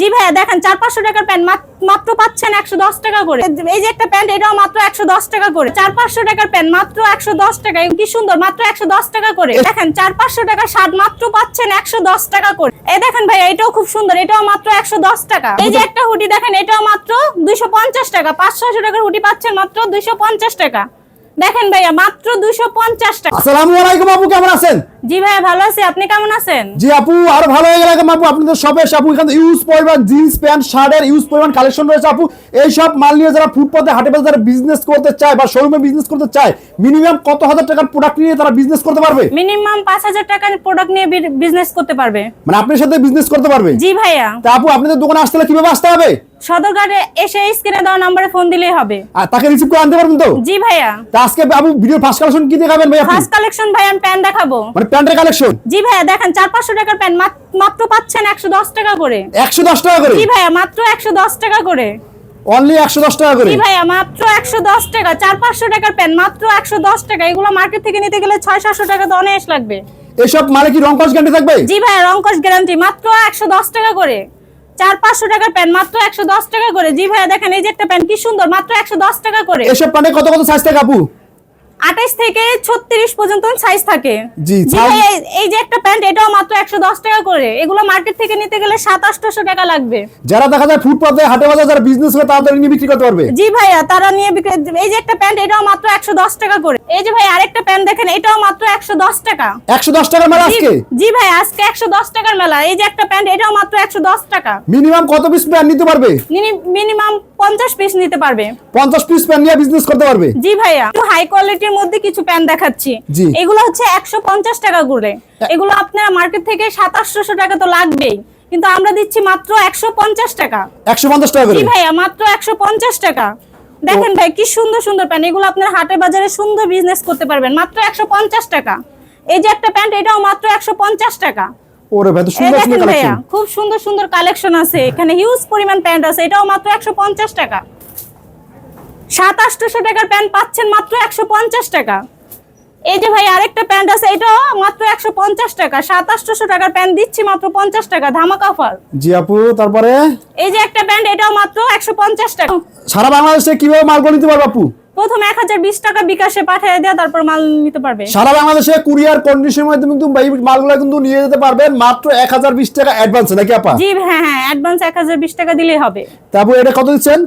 জি ভাইয়া, দেখেন চার পাঁচশো টাকার প্যান্ট মাত্র পাচ্ছেন একশো দশ টাকা করে। এই যে একটা প্যান্ট, এটাও মাত্র একশো দশ টাকা করে। চার পাঁচশো টাকার প্যান্ট, মাত্র একশো দশ টাকা। কি সুন্দর, মাত্র একশো দশ টাকা করে। দেখেন, চার পাঁচশো টাকার শার্ট মাত্র পাচ্ছেন একশো দশ টাকা করে। এই দেখেন ভাইয়া, এটাও খুব সুন্দর, এটাও মাত্র একশো দশ টাকা। এই যে একটা হুডি, দেখেন, এটাও মাত্র দুইশো পঞ্চাশ টাকা। পাঁচ পাঁচশো টাকার হুডি পাচ্ছেন মাত্র দুইশো পঞ্চাশ টাকা। দেখেন ভাইয়া, মাত্র দুইশো পঞ্চাশ টাকা। আসসালামু আলাইকুম আপু, কেমন আছেন? জি ভাইয়া ভালো আছি। আপনি কেমন আছেন? জি আপু আর ভালো হয়ে গেল আপু? আপনাদের সবে আপু এখানে ইউজ পরিমাণ জিন্স প্যান্ট শার্টের ইউজ পরিমাণ কালেকশন রয়েছে আপু। এই সব মাল নিয়ে যারা ফুটপাতে হাটে বাজারে যারা বিজনেস করতে চায় বা শোরুমে বিজনেস করতে চায় মিনিমাম কত হাজার টাকার প্রোডাক্ট নিয়ে তারা বিজনেস করতে পারবে? মিনিমাম পাঁচ হাজার টাকার প্রোডাক্ট নিয়ে বিজনেস করতে পারবে। মানে আপনার সাথে বিজনেস করতে পারবে? জি ভাইয়া। তা আপু আপনাদের দোকানে আসতে হলে কীভাবে আসতে হবে? সদরঘাটে এসে স্ক্রিনে দেওয়া নাম্বারে ফোন দিলেই হবে। আর তাকে রিসিভ করে আনতে পারবেন তো? জি ভাইয়া। আজকে আপু ভিডিও ফার্স্ট কালেকশন কি দেখাবেন ভাই আপনি? ফার্স্ট কালেকশন ভাই আমি প্যান্ট দেখাবো। মানে প্যান্টের কালেকশন? জি ভাইয়া দেখেন চার পাঁচশো টাকার প্যান্ট মাত্র পাচ্ছেন একশো দশ টাকা করে। টাকা করে? জি ভাইয়া মাত্র একশো দশ টাকা করে। অনলি একশো দশ টাকা করে? জি ভাইয়া মাত্র একশো দশ টাকা। চার পাঁচশো টাকার প্যান্ট মাত্র একশো দশ টাকা। এগুলো মার্কেট থেকে নিতে গেলে টাকা তো অনেক লাগবে। এসব মানে কি গ্যারান্টি থাকবে? জি ভাইয়া রংকশ গ্যারান্টি মাত্র একশো দশ টাকা করে। চার পাঁচশো টাকার প্যান্ট মাত্র একশো দশ টাকা করে। জি ভাইয়া দেখেন এই যে একটা প্যান্ট কি সুন্দর মাত্র একশো দশ টাকা করে। এসব প্যান্টে কত কত সাইজ থাকে আপু? আঠাইশ থেকে ছত্রিশ পর্যন্ত সাইজ থাকে। জি, এই- যে একটা প্যান্ট এটাও মাত্র একশো দশ টাকা করে। এগুলো মার্কেট থেকে নিতে গেলে সাত আটশো টাকা লাগবে। যারা দেখা যায় ফুটপাতে হাটে বাজার যারা বিজনেস করে তারা নিয়ে বিক্রি করতে পারবে। জি ভাইয়া তারা নিয়ে বিক্রি এই যে একটা প্যান্ট এটাও মাত্র একশো দশ টাকা করে। এই যে ভাই আরেকটা প্যান্ট দেখেন এটাও মাত্র একশো দশ টাকা। একশো দশ টাকার মেলা জি- আজকে? জি ভাই আজকে একশো দশ টাকার মেলা। এই যে একটা প্যান্ট এটাও মাত্র একশো দশ টাকা। মিনিমাম কত পিস প্যান্ট নিতে পারবে? মিনিমাম পঞ্চাশ পিস নিতে পারবে। পঞ্চাশ পিস প্যান্ট নিয়ে বিজনেস করতে পারবে? জি ভাইয়া একটু হাই কোয়ালিটির মধ্যে কিছু প্যান্ট দেখাচ্ছি। এগুলো হচ্ছে একশো পঞ্চাশ টাকা করে। এগুলো আপনারা মার্কেট থেকে সাতাশশো টাকা তো লাগবেই। কিন্তু আমরা দিচ্ছি মাত্র একশো পঞ্চাশ টাকা। একশো পঞ্চাশ টাকা করে? জি ভাইয়া মাত্র একশো পঞ্চাশ টাকা। দেখেন ভাই কি সুন্দর সুন্দর প্যান্ট এগুলো আপনার হাটে বাজারে সুন্দর বিজনেস করতে পারবেন। মাত্র একশো পঞ্চাশ টাকা। এই যে একটা প্যান্ট এটাও মাত্র একশো পঞ্চাশ টাকা। ওরে ভাই সুন্দর সুন্দর কালেকশন খুব সুন্দর সুন্দর কালেকশন আছে। এখানে হিউজ পরিমাণ প্যান্ট আছে। এটাও মাত্র একশো পঞ্চাশ টাকা। সাত আটশোশো টাকার প্যান্ট পাচ্ছেন মাত্র একশো পঞ্চাশ টাকা। এই যে ভাই আরেকটা প্যান্ট আছে এটাও মাত্র একশো পঞ্চাশ টাকা। সাত আটশোশো টাকার প্যান্ট দিচ্ছি মাত্র পঞ্চাশ টাকা ধামাকা অফার জি আপু তারপরে? এই যে একটা প্যান্ট এটাও মাত্র একশো পঞ্চাশ টাকা। সারা বাংলাদেশে কীভাবে মালগুলো নিতে পারবে আপু? প্রথম এক হাজার বিশ টাকা বিকাশে পাঠিয়ে দেওয়া তারপর মাল নিতে পারবে। সারা বাংলাদেশে কুরিয়ার কন্ডিশনের মাধ্যমে কিন্তু এই মালগুলো কিন্তু নিয়ে যেতে পারবেন মাত্র এক হাজার বিশ টাকা অ্যাডভান্স নাকি আপা? জি হ্যাঁ হ্যাঁ অ্যাডভান্স এক হাজার বিশ টাকা দিলেই হবে। তা আপু এটা কত দিচ্ছেন?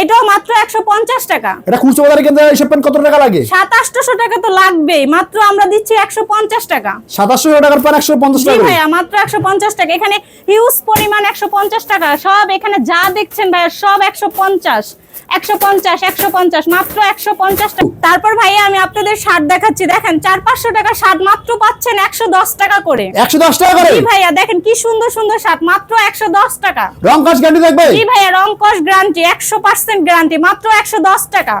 এটাও মাত্র একশো পঞ্চাশ টাকা। এটা খুচরো বাজারে কেন্দ্রে এইসব প্যান্ট কত টাকা লাগে? সাত আটশোশো টাকা তো লাগবেই মাত্র আমরা দিচ্ছি একশো পঞ্চাশ টাকা। সাতাশশো টাকার প্যান্ট টাকা ভাইয়া মাত্র একশো পঞ্চাশ টাকা। এখানে হিউজ পরিমাণ একশো পঞ্চাশ টাকা সব এখানে যা দেখছেন ভাইয়া সব একশো পঞ্চাশ। একশো পঞ্চাশ একশো পঞ্চাশ মাত্র একশো পঞ্চাশ তারপর আমি আপনাদের শার্ট দেখাচ্ছি। দেখেন চার পাঁচশো টাকা শার্ট মাত্র পাচ্ছেন একশো দশ টাকা করে। একশো দশ টাকা করে? ভাইয়া দেখেন কি সুন্দর সুন্দর শার্ট মাত্র একশো দশ টাকা। রং কাজ গ্যারান্টি থাকবে? জি ভাইয়া রং কস গ্যারান্টি একশো পার্সেন্ট গ্যারান্টি মাত্র একশো দশ টাকা।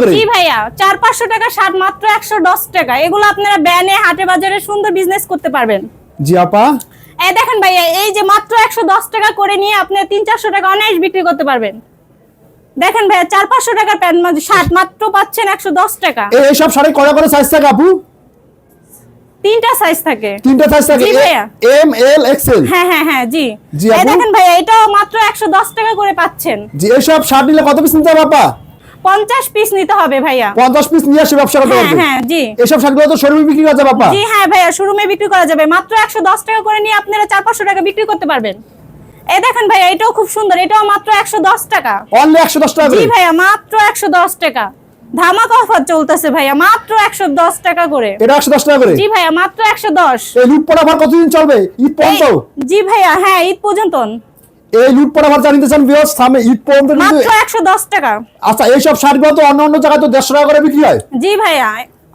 করে? জি ভাইয়া চার পাঁচশো টাকা শার্ট মাত্র একশো দশ টাকা। এগুলো আপনারা ব্যানে হাটে বাজারে সুন্দর বিজনেস করতে পারবেন। জি আপা। এই দেখেন ভাইয়া এই যে মাত্র একশো দশ টাকা করে নিয়ে আপনি তিন চারশো টাকা অনায়াস বিক্রি করতে পারবেন। দেখেন ভাইয়া চার পাঁচশো টাকার প্যান্ট শার্ট মাত্র পাচ্ছেন একশো দশ টাকা। এইসব শাড়ি কটা করে সাইজ থাকে আপু? তিনটা সাইজ থাকে। তিনটা সাইজ থাকে। ভাইয়া। এম এল এক্সেল হ্যাঁ হ্যাঁ হ্যাঁ জি। জি, দেখেন ভাইয়া এটাও মাত্র একশো দশ টাকা করে পাচ্ছেন। জি শার্ট নিলে কত পিস নিতে হবে আপা? পঞ্চাশ পিস নিতে হবে ভাইয়া। পিস নিয়ে আসে ব্যবসা করতে হ্যাঁ হ্যাঁ জি। এসব শার্টগুলো তো শোরুমে বিক্রি করা যাবে আপা। জি হ্যাঁ ভাইয়া শোরুমে বিক্রি করা যাবে। মাত্র একশো দশ টাকা করে নিয়ে আপনারা চার পাঁচশো টাকা বিক্রি করতে পারবেন। এই দেখেন ভাইয়া এটাও খুব সুন্দর এটাও মাত্র টাকা। অনলি টাকা জি ভাইয়া মাত্র টাকা। ধামাকা অফার চলতেছে ভাইয়া মাত্র একশো দশ টাকা করে। এটা টাকা করে? জি ভাইয়া মাত্র একশো দশ। এই কতদিন চলবে? ঈদ পর্যন্ত? জি ভাইয়া হ্যাঁ ঈদ পর্যন্ত। এই লুট পড়া ভার জানিতে চান সামনে ঈদ পর্যন্ত মাত্র একশো দশ টাকা। আচ্ছা এইসব শার্টগুলো তো অন্য অন্য জায়গায় তো দেড়শো টাকা করে বিক্রি হয়? জি ভাইয়া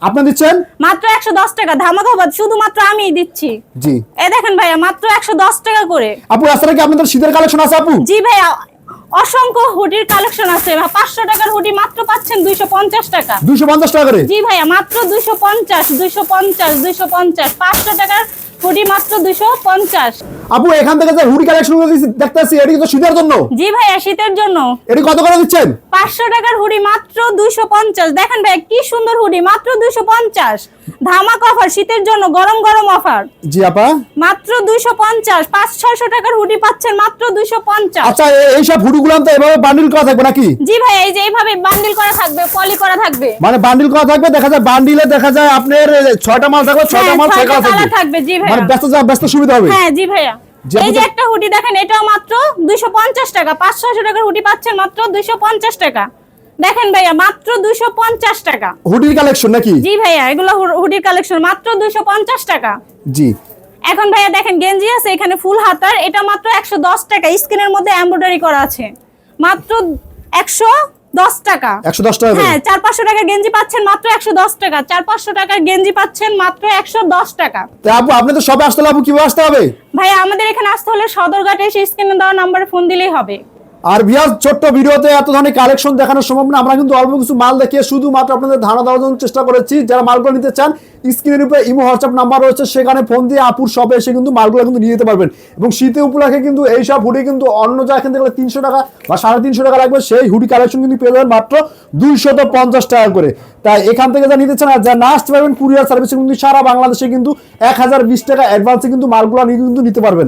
আপনি দিচ্ছেন? মাত্র একশো দশ টাকা। ধামাকা অফার শুধুমাত্র আমিই দিচ্ছি। জি। এ দেখেন ভাইয়া মাত্র একশো দশ টাকা করে। আপু আসলে কি আপনাদের শীতের কালেকশন আছে আপু? জি ভাইয়া অসংখ্য হুডির কালেকশন আছে। পাঁচশো টাকার হুডি মাত্র পাচ্ছেন দুইশো পঞ্চাশ টাকা। দুইশো পঞ্চাশ টাকা করে? জি ভাইয়া মাত্র দুইশো পঞ্চাশ দুইশো পঞ্চাশ দুইশো পঞ্চাশ। পাঁচশো টাকার হুডি মাত্র দুইশো পঞ্চাশ। আপু এখান থেকে যে হুডি কালেকশন দেখতেছি এটি তো শীতের জন্য। জি ভাইয়া শীতের জন্য। এটি কত করে দিচ্ছেন? পাঁচশো টাকার হুডি মাত্র দুইশো পঞ্চাশ। দেখেন ভাই কি সুন্দর হুডি মাত্র দুইশো পঞ্চাশ। ধামাক অফার শীতের জন্য গরম গরম অফার জি আপা। মাত্র দুইশো পঞ্চাশ পাঁচ ছয়শো টাকার হুডি পাচ্ছেন মাত্র দুইশো পঞ্চাশ। আচ্ছা এ- এইসব হুডিগুলো তো এভাবে বান্ডিল করা থাকবে নাকি? জি ভাই এই যে এইভাবে বান্ডিল করা থাকবে পলি করা থাকবে। মানে বান্ডিল করা থাকবে দেখা যায় বান্ডিলে দেখা যায় আপনার এ, ছয়টা মাল থাকবে ছয়টা হ্যাঁ, মাল থাকবে জি মানে ভাইয়া। ব্যস্ত যা ব্যস্ত সুবিধা হবে। হ্যাঁ জি ভাইয়া। এই যে একটা হুডি দেখেন এটাও মাত্র দুইশো পঞ্চাশ টাকা। পাঁচ ছয়শো টাকার হুডি পাচ্ছেন মাত্র দুইশো পঞ্চাশ টাকা। দেখেন ভাইয়া মাত্র দুইশো পঞ্চাশ টাকা। হুডির কালেকশন নাকি? জি ভাইয়া এগুলো হুডির কালেকশন মাত্র দুইশো পঞ্চাশ টাকা। জি। এখন ভাইয়া দেখেন গেঞ্জি আছে এখানে ফুল হাতার এটা মাত্র একশো দশ টাকা। স্ক্রিনের মধ্যে এমব্রয়ডারি করা আছে। মাত্র একশো দশ টাকা। একশো দশ টাকা হ্যাঁ চার পাঁচশো টাকার গেঞ্জি পাচ্ছেন মাত্র একশো দশ টাকা। চার পাঁচশো টাকার গেঞ্জি পাচ্ছেন মাত্র একশো দশ টাকা। আপু আপনি তো সবে আসতে হবে আপু কীভাবে আসতে হবে? ভাইয়া আমাদের এখানে আসতে হলে সদরঘাটে এসে স্ক্রিনে দেওয়া নাম্বারে ফোন দিলেই হবে। আর বিয়াস, ছোট্ট ভিডিওতে এত ধরনের কালেকশন দেখানো সম্ভব না। আমরা কিন্তু অল্প কিছু মাল দেখিয়ে শুধুমাত্র আপনাদের ধারণা দেওয়ার জন্য চেষ্টা করেছি। যারা মালগুলো নিতে চান, স্ক্রিনের উপরে ইমো হোয়াটসঅ্যাপ নাম্বার রয়েছে। সেখানে ফোন দিয়ে আপুর শপে এসে কিন্তু মালগুলো কিন্তু নিয়ে যেতে পারবেন। এবং শীতে উপলক্ষে কিন্তু এই সব হুডি কিন্তু অন্য জায়গা থেকে তিনশো টাকা বা সাড়ে তিনশো টাকা লাগবে। সেই হুডি কালেকশন কিন্তু পেয়ে যাবেন মাত্র দুইশত পঞ্চাশ টাকা করে। তাই এখান থেকে যা নিতে চান আর যা না আসতে পারবেন কুরিয়ার সার্ভিসে কিন্তু সারা বাংলাদেশে কিন্তু এক হাজার বিশ টাকা অ্যাডভান্সে কিন্তু মালগুলো নিয়ে কিন্তু নিতে পারবেন।